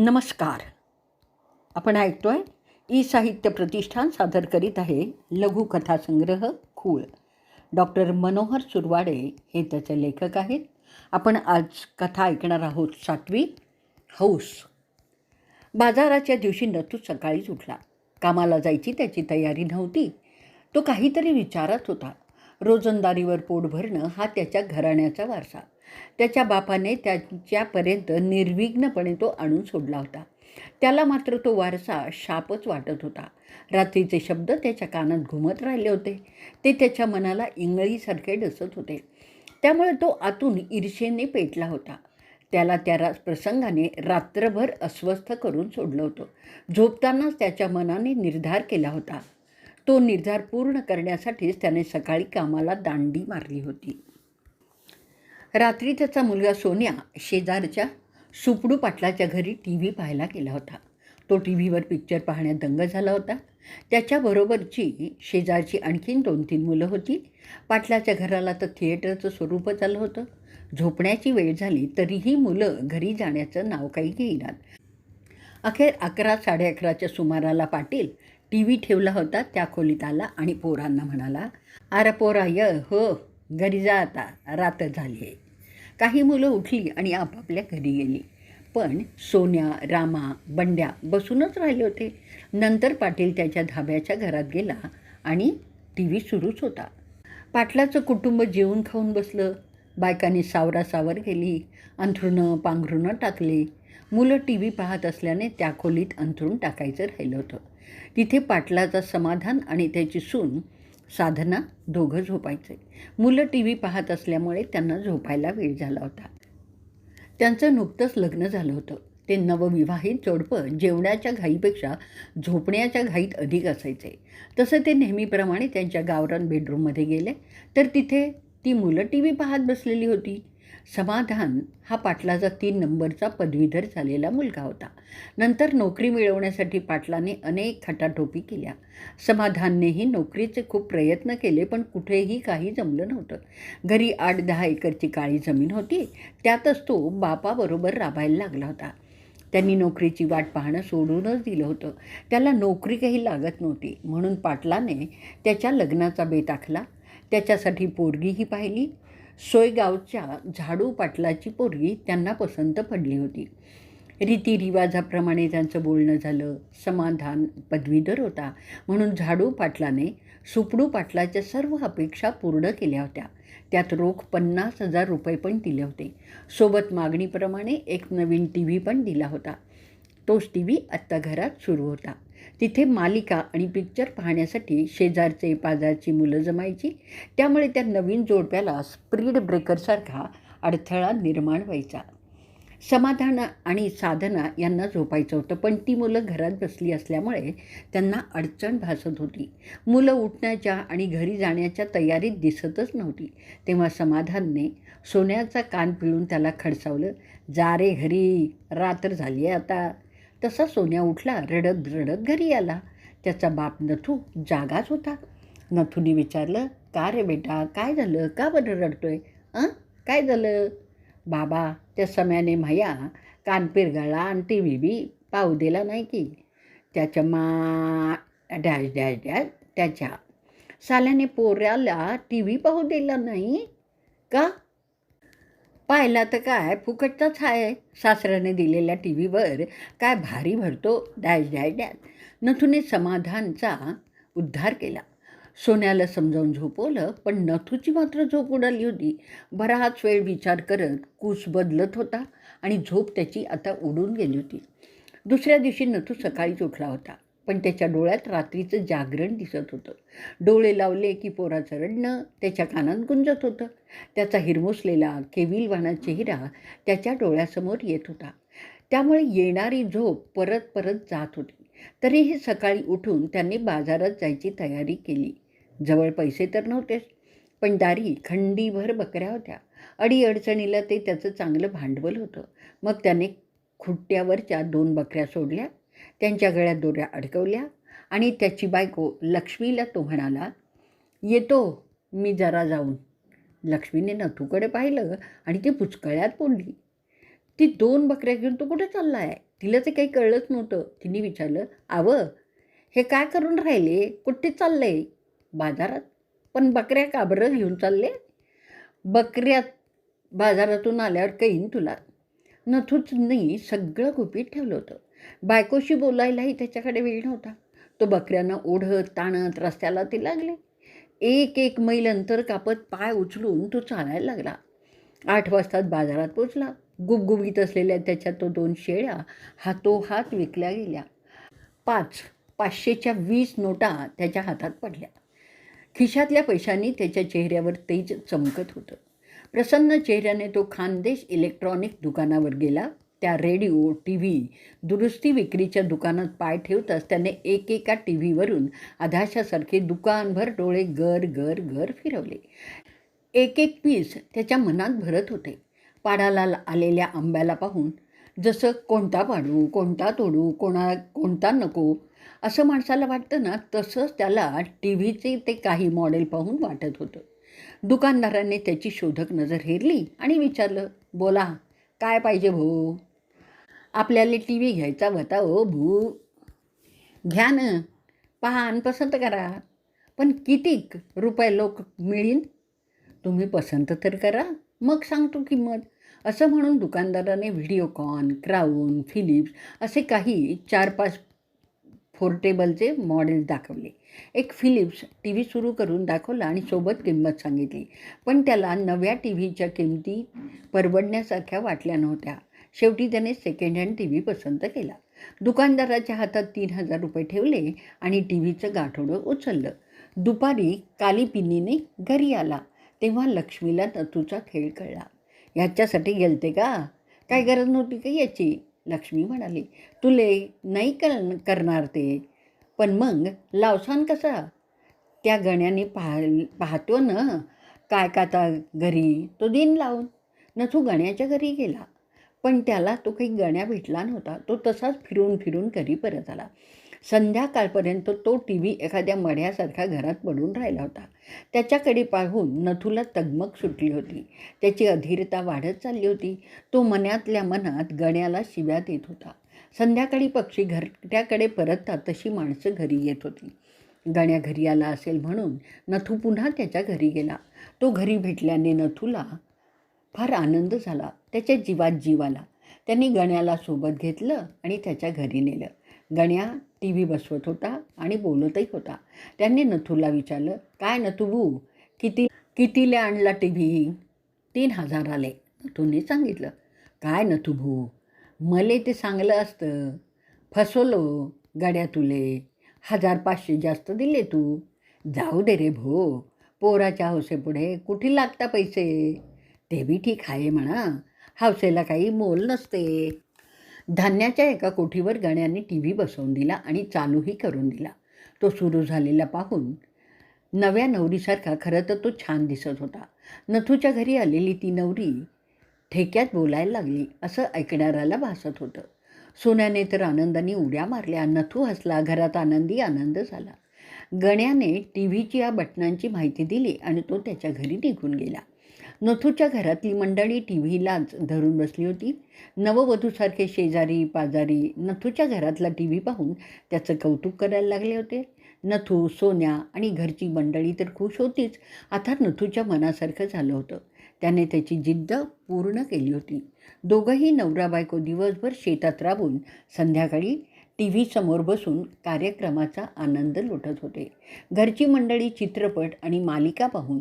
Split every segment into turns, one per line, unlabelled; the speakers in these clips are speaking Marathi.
नमस्कार. आपण ऐकतोय ई साहित्य प्रतिष्ठान सादर करीत आहे लघुकथासंग्रह खूळ. डॉक्टर मनोहर सुरवाडे हे त्याचे लेखक आहेत. आपण आज कथा ऐकणार आहोत सातवी हौस. बाजाराच्या दिवशी नतू सकाळीच उठला. कामाला जायची त्याची तयारी नव्हती. तो काहीतरी विचारत होता. रोजंदारीवर पोट भरणं हा त्याच्या घराण्याचा वारसा. त्याच्या बापाने त्याच्यापर्यंत निर्विघ्नपणे तो आणून सोडला होता. त्याला मात्र तो वारसा शापच वाटत होता. रात्रीचे शब्द त्याच्या कानात घुमत राहिले होते. ते त्याच्या मनाला इंगळीसारखे डसत होते. त्यामुळे तो आतून ईर्षेने पेटला होता. त्याला त्या रा प्रसंगाने रात्रभर अस्वस्थ करून सोडलं होतं. झोपतानाच त्याच्या मनाने निर्धार केला होता. तो निर्धार पूर्ण करण्यासाठीच त्याने सकाळी कामाला दांडी मारली होती. रात्री त्याचा मुलगा सोन्या शेजारच्या सुपडू पाटलाच्या घरी टी व्ही पाहायला गेला होता. तो टी व्हीवर पिक्चर पाहण्यात दंग झाला होता. त्याच्याबरोबरची शेजारची आणखीन दोन तीन मुलं होती. पाटलाच्या घराला तर थिएटरचं स्वरूपच आलं होतं. झोपण्याची वेळ झाली तरीही मुलं घरी जाण्याचं नाव काही घेईनात. अखेर अकरा साडे अकराच्या सुमाराला पाटील टी व्ही ठेवला होता त्या खोलीत आला आणि पोरांना म्हणाला अरे पोरा य हो घरी आता रात झाली आहे. काही मुलं उठली आणि आपापल्या घरी गेली. पण सोन्या रामा बंड्या बसूनच राहिले होते. नंतर पाटील त्याच्या धाब्याच्या घरात गेला आणि टी व्ही सुरूच होता. पाटलाचं कुटुंब जेवून खाऊन बसलं. बायकांनी सावरासावर गेली अंथरुणं पांघरुणं टाकली. मुलं टी व्ही पाहत असल्याने त्या खोलीत अंथरूण टाकायचं राहिलं होतं. तिथे पाटलाचा समाधान आणि त्याची सून साधना दोघं झोपायचे. मुलं टी व्ही पाहत असल्यामुळे त्यांना झोपायला वेळ झाला होता. त्यांचं नुकतंच लग्न झालं होतं. ते नवविवाहित जोडपं जेवण्याच्या घाईपेक्षा झोपण्याच्या घाईत अधिक असायचे. तसं ते नेहमीप्रमाणे त्यांच्या गावरान बेडरूममध्ये गेले. तर तिथे ती मुलं टी व्ही पाहत बसलेली होती. समाधान हा पाटलाचा तीन नंबरचा पदवीधर झालेला मुलगा होता. नंतर नोकरी मिळवण्यासाठी पाटलाने अनेक खटाटोपी केल्या. समाधाननेही नोकरीचे खूप प्रयत्न केले पण कुठेही काही जमलं नव्हतं. घरी आठ दहा एकरची काळी जमीन होती. त्यातच तो बापाबरोबर राबायला लागला होता. त्यांनी नोकरीची वाट पाहणं सोडूनच दिलं होतं. त्याला नोकरी काही लागत नव्हती. म्हणून पाटलाने त्याच्या लग्नाचा बेत आखला. त्याच्यासाठी पोरगीही पाहिली. सोयगावच्या झाडू पाटलाची पोरगी त्यांना पसंत पडली होती. रीतिरिवाजाप्रमाणे त्यांचं बोलणं झालं. समाधान पदवीधर होता. म्हणून झाडू पाटलाने सुपडू पाटलाच्या सर्व अपेक्षा पूर्ण केल्या होत्या. त्यात रोख पन्नास हजार रुपये पण दिले होते. सोबत मागणीप्रमाणे एक नवीन टी व्ही पण दिला होता. तोच टी व्ही आत्ता घरात सुरू होता. तिथे मालिका आणि पिक्चर पाहण्यासाठी शेजारचे पाजारची मुलं जमायची. त्यामुळे त्या नवीन जोडप्याला स्पीड ब्रेकरसारखा अडथळा निर्माण व्हायचा. समाधान आणि साधना यांना झोपायचं होतं पण ती मुलं घरात बसली असल्यामुळे त्यांना अडचण भासत होती. मुलं उठण्याच्या आणि घरी जाण्याच्या तयारीत दिसतच नव्हती. तेव्हा समाधानने सोन्याचा कान पिळून त्याला खडसावलं जा रे घरी रात्र झाली आहे आता. तसा सोन्या उठला रडत रडत घरी आला. त्याचा बाप नथू जागाच होता. नथूने विचारलं का रे बेटा काय झालं? का बरं रडतोय? अं? काय झालं? बाबा त्या समयाने माया कान पिरगाळला आणि टी व्ही बी पाहू दिला नाही की. त्याच्या मा डॅश डॅश डॅश त्याच्या साल्याने पोऱ्याला टी व्ही पाहू दिला नाही? का? पाहिला तर काय फुकटचाच आहे. सासऱ्याने दिलेल्या टी व्हीवर काय भारी भरतो डॅश डॅश डॅश नथूने समाधानचा उद्धार केला. सोन्याला समजावून झोपवलं पण नथूची मात्र झोप उडाली होती. बराच वेळ विचार करत कूस बदलत होता आणि झोप त्याची आता उडून गेली होती. दुसऱ्या दिवशी नथू सकाळीच उठला होता. पण त्याच्या डोळ्यात रात्रीचं जागरण दिसत होतं. डोळे लावले की पोराचं रडणं त्याच्या कानात गुंजत होतं. त्याचा हिरमुसलेला केविलवाना चेहरा त्याच्या डोळ्यासमोर येत होता. त्यामुळे येणारी झोप परत परत जात होती. तरीही सकाळी उठून त्यांनी बाजारात जायची तयारी केली. जवळ पैसे तर नव्हतेच पण दारी खंडीभर बकऱ्या होत्या. अडीअडचणीला ते त्याचं चांगलं भांडवल होतं. मग त्याने खुट्ट्यावरच्या दोन बकऱ्या सोडल्या त्यांच्या गळ्यात दोऱ्या अडकवल्या आणि त्याची बायको लक्ष्मीला तो म्हणाला येतो मी जरा जाऊन. लक्ष्मीने नथूकडे पाहिलं आणि ती पुचकळ्यात बोलली ती दोन बकऱ्या घेऊन तो कुठे चालला आहे तिला ते काही कळलंच नव्हतं. तिने विचारलं आवं हे काय करून राहिले? कुठे चाललंय? बाजारात. पण बकऱ्या काबरं घेऊन चालले? बकऱ्यात बाजारातून आल्यावर कळीन तुला. नथूच नाही सगळं गुपित ठेवलं होतं. बायकोशी बोलायलाही त्याच्याकडे वेळ नव्हता. तो बकऱ्यांना ओढत ताणत रस्त्याला ते लागले. एक एक मैल अंतर कापत पाय उचलून तो चालायला लागला. आठ वाजतात बाजारात पोचला गुबगुबीत असलेल्या त्याच्या तो दोन शेळ्या हातोहात विकल्या गेल्या. पाच पाचशेच्या वीस नोटा त्याच्या हातात पडल्या. खिशातल्या पैशांनी त्याच्या चेहऱ्यावर तेज चमकत होतं. प्रसन्न चेहऱ्याने तो खानदेश इलेक्ट्रॉनिक दुकानावर गेला. त्या रेडिओ टी व्ही दुरुस्ती विक्रीच्या दुकानात पाय ठेवताच त्याने एकेका टी व्हीवरून आधाशासारखे दुकानभर डोळे गर गर गर फिरवले. एक एक पीस त्याच्या मनात भरत होते. पाडाला आलेल्या आंब्याला पाहून जसं कोणता पाडू कोणता तोडू कोणा कोणता नको असं माणसाला वाटतं ना तसंच त्याला टी व्हीचे ते काही मॉडेल पाहून वाटत होतं. दुकानदाराने त्याची शोधक नजर हेरली आणि विचारलं बोला काय पाहिजे भाऊ आपल्याला टी व्ही घ्यायचा होता हो भू. घ्या ना. पहा आणि पसंत करा. पण कितीक रुपये लोक मिळीन? तुम्ही पसंत तर करा. मग सांगतो किंमत. असं म्हणून दुकानदाराने व्हिडिओकॉन क्राऊन फिलिप्स असे काही चार पाच फोर्टेबलचे मॉडेल दाखवले. एक फिलिप्स टी व्ही सुरू करून दाखवला आणि सोबत किंमत सांगितली. पण त्याला नव्या टी व्हीच्या किमती परवडण्यासारख्या वाटल्या नव्हत्या. शेवटी त्याने सेकंड हँड टी व्ही पसंत केला. दुकानदाराच्या हातात तीन हजार रुपये ठेवले आणि टी व्हीचं गाठोडं उचललं. दुपारी कालीपिनीने घरी आला. तेव्हा लक्ष्मीला नतूचा खेळ कळला. ह्याच्यासाठी गेलते का? काय गरज नव्हती का याची? लक्ष्मी म्हणाली. तुले नाही कर करणार ते. पण मग लावसान कसा? त्या गण्याने पाह पाहतो ना. काय काता घरी तो दिन लावून. नथू गण्याच्या घरी गेला. पण त्याला तो काही गण्या भेटला नव्हता. तो तसाच फिरून फिरून घरी परत आला. संध्याकाळपर्यंत तो टी व्ही एखाद्या मढ्यासारखा घरात पडून राहिला होता. त्याच्याकडे पाहून नथूला तगमग सुटली होती. त्याची अधीरता वाढत चालली होती. तो मनातल्या मनात गण्याला शिव्या देत होता. संध्याकाळी पक्षी घरट्याकडे परततात तशी माणसं घरी येत होती. गण्या घरी आला असेल म्हणून नथू पुन्हा त्याच्या घरी गेला. तो घरी भेटल्याने नथूला फार आनंद झाला त्याच्या जीवात जीव आला. त्यांनी गण्याला सोबत घेतलं आणि त्याच्या घरी नेलं. गण्या टी व्ही बसवत होता आणि बोलतही होता. त्यांनी नथूला विचारलं काय नथू किती कितीला आणला टी व्ही? तीन हजार आले नथूने सांगितलं काय नथूभू मले ते सांगलं असतं. फसवलो गड्या तुले. हजार पाचशे जास्त दिले तू. जाऊ दे रे भो. पोराच्या हौसेपुढे कुठे लागता पैसे? ते बी ठीक आहे म्हणा. हौसेला काही मोल नसते. धान्याच्या एका कोठीवर गण्याने टी व्ही बसवून दिला आणि चालूही करून दिला. तो सुरू झालेला पाहून नव्या नवरीसारखा खरं तर तो छान दिसत होता. नथूच्या घरी आलेली ती नवरी ठेक्यात बोलायला लागली असं ऐकणाऱ्याला भासत होतं. सोन्याने तर आनंदाने उड्या मारल्या. नथू हसला घरात आनंदी आनंद झाला. गण्याने टी व्हीची या बटनांची माहिती दिली आणि तो त्याच्या घरी निघून गेला. नथूच्या घरातली मंडळी टी व्हीलाच धरून बसली होती. नववधूसारखे शेजारी पाजारी नथूच्या घरातला टी व्ही पाहून त्याचं कौतुक करायला लागले होते. नथू सोन्या आणि घरची मंडळी तर खुश होतीच. आता नथूच्या मनासारखं झालं होतं. त्याने त्याची जिद्द पूर्ण केली होती. दोघंही नवरा बायको दिवसभर शेतात राबून संध्याकाळी टी व्ही समोर बसून कार्यक्रमाचा आनंद लुटत होते. घरची मंडळी चित्रपट आणि मालिका पाहून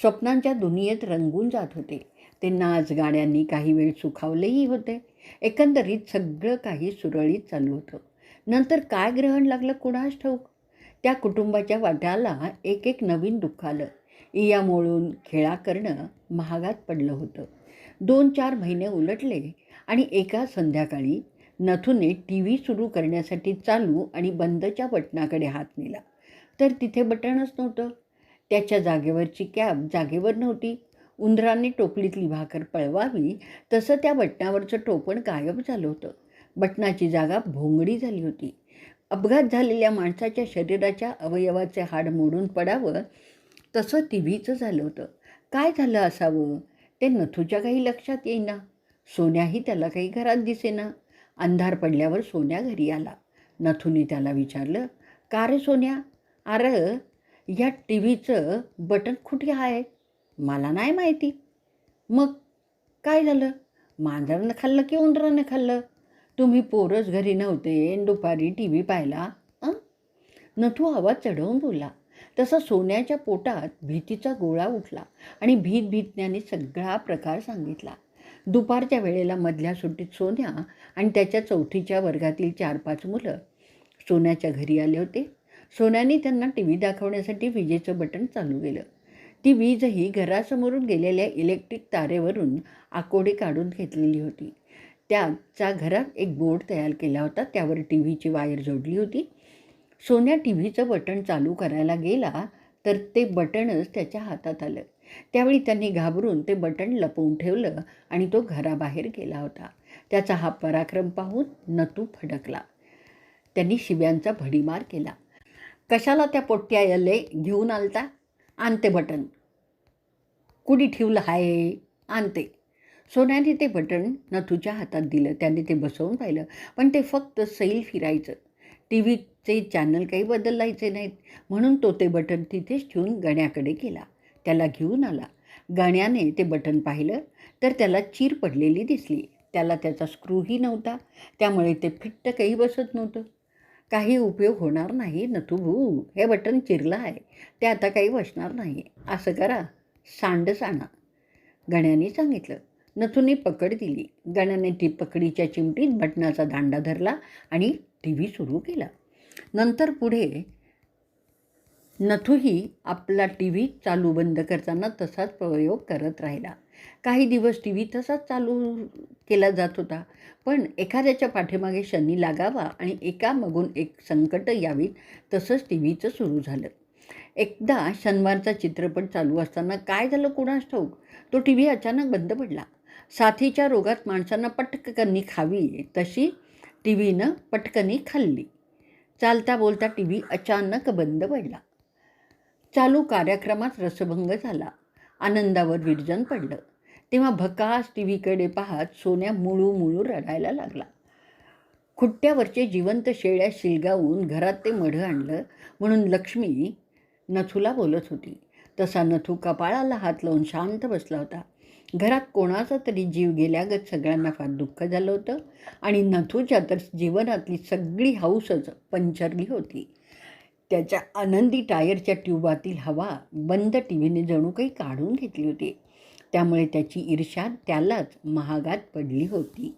स्वप्नांच्या दुनियेत रंगून जात होते. ते नाच गाण्यांनी काही वेळ सुखावलेही होते. एकंदरीत सगळं काही सुरळीत चालू होतं. नंतर काय ग्रहण लागलं कुणास ठाऊक? त्या कुटुंबाच्या वाट्याला एक एक नवीन दुःख आलं. इया मोळून खेळा करणं महागात पडलं होतं. दोन चार महिने उलटले आणि एका संध्याकाळी नथूने टी व्ही सुरू करण्यासाठी चालू आणि बंदच्या बटनाकडे हात नेला. तर तिथे बटणच नव्हतं. त्याच्या जागेवरची कॅब जागेवर नव्हती. उंदराने टोपलीतली भाकर पळवावी तसं त्या बटणावरचं टोपण गायब झालं होतं. बटणाची जागा भोंगडी झाली होती. अपघात झालेल्या माणसाच्या शरीराच्या अवयवाचे हाड मोडून पडावं तसं टी व्हीचं झालं होतं. काय झालं असावं? ते नथूच्या काही लक्षात येईना. सोन्याही त्याला काही घरात दिसेना. अंधार पडल्यावर सोन्या घरी आला. नथुनी त्याला विचारलं का रे सोन्या? अरे या टी व्हीचं बटन कुठे आहे? मला नाही माहिती. मग काय झालं? मांजरानं खाल्लं की उंदरानं खाल्लं? तुम्ही पोरच घरी नव्हते दुपारी टी व्ही पाहिला अं? नथू आवाज चढवून बोलला. तसा सोन्याच्या पोटात भीतीचा गोळा उठला आणि भीत भीतण्याने सगळा प्रकार सांगितला. दुपारच्या वेळेला मधल्या सुट्टीत सोन्या आणि त्याच्या चौथीच्या वर्गातील चार पाच मुलं सोन्याच्या घरी आले होते. सोन्याने त्यांना टी व्ही दाखवण्यासाठी विजेचं बटन चालू केलं. ती वीजही घरासमोरून गेलेल्या इलेक्ट्रिक तारेवरून आकोडी काढून घेतलेली होती. त्याचा घरात एक बोर्ड तयार केला होता. त्यावर टी व्हीची वायर जोडली होती. सोन्या टी व्हीचं बटन चालू करायला गेला तर ते बटणच त्याच्या हातात आलं. त्यावेळी त्यांनी घाबरून ते बटन लपवून ठेवलं आणि तो घराबाहेर गेला होता. त्याचा हा पराक्रम पाहून नतू फडकला. त्यांनी शिव्यांचा भडीमार केला. कशाला त्या पोट्ट्या यल्ले घेऊन आलता? आणते बटन. कुणी ठेवलं हाय? आणते. सोन्याने ते बटन नथूच्या हातात दिलं. त्याने ते बसवून पाहिलं पण ते फक्त सैल फिरायचं. टी व्हीचे चॅनल काही बदलायचे नाहीत. म्हणून तो ते बटन तिथेच ठेवून गण्याकडे गेला. त्याला घेऊन आला. गाण्याने ते बटन पाहिलं तर त्याला चीर पडलेली दिसली. त्याला त्याचा स्क्रूही नव्हता. त्यामुळे ते फिट्ट काही बसत नव्हतं. काही उपयोग होणार नाही नथू भू हे बटन चिरलं आहे ते आता काही बसणार नाही असं करा सांडच आणा गण्याने सांगितलं. नथूने पकड दिली. गण्याने ती पकडीच्या चिमटीत बटनाचा दांडा धरला आणि टी व्ही सुरू केला. नंतर पुढे नथूही आपला टी व्ही चालू बंद करताना तसाच प्रयोग करत राहिला. काही दिवस टी व्ही तसाच चालू केला जात होता. पण एखाद्याच्या पाठीमागे शनी लागावा आणि एकामागून एक संकट यावीत तसंच टी व्हीचं सुरू झालं. एकदा शनिवारचा चित्रपट चालू असताना काय झालं कोणास ठाऊक? तो टी व्ही अचानक बंद पडला. साथीच्या रोगात माणसांना पटकनी खावी तशी टी व्हीनं पटकनी खाल्ली. चालता बोलता टी व्ही अचानक बंद पडला. चालू कार्यक्रमात रसभंग झाला. आनंदावर विरजन पडलं. तेव्हा भकास टी व्हीकडे पाहत सोन्या मुळू मुळू रडायला लागला. खुट्ट्यावरचे जिवंत शेळ्या शिलगावून घरात ते मढं आणलं म्हणून लक्ष्मी नथूला बोलत होती. तसा नथू कपाळाला हात लावून शांत बसला होता. घरात कोणाचा तरी जीव गेल्यागत सगळ्यांना फार दुःख झालं होतं आणि नथूच्या तर जीवनातली सगळी हौसच पंचरली होती. त्याच्या आनंदी टायरच्या ट्यूबातील हवा बंद टी व्हीने जणू काही काढून घेतली होती. त्यामुळे त्याची ईर्ष्या त्यालाच महागात पडली होती.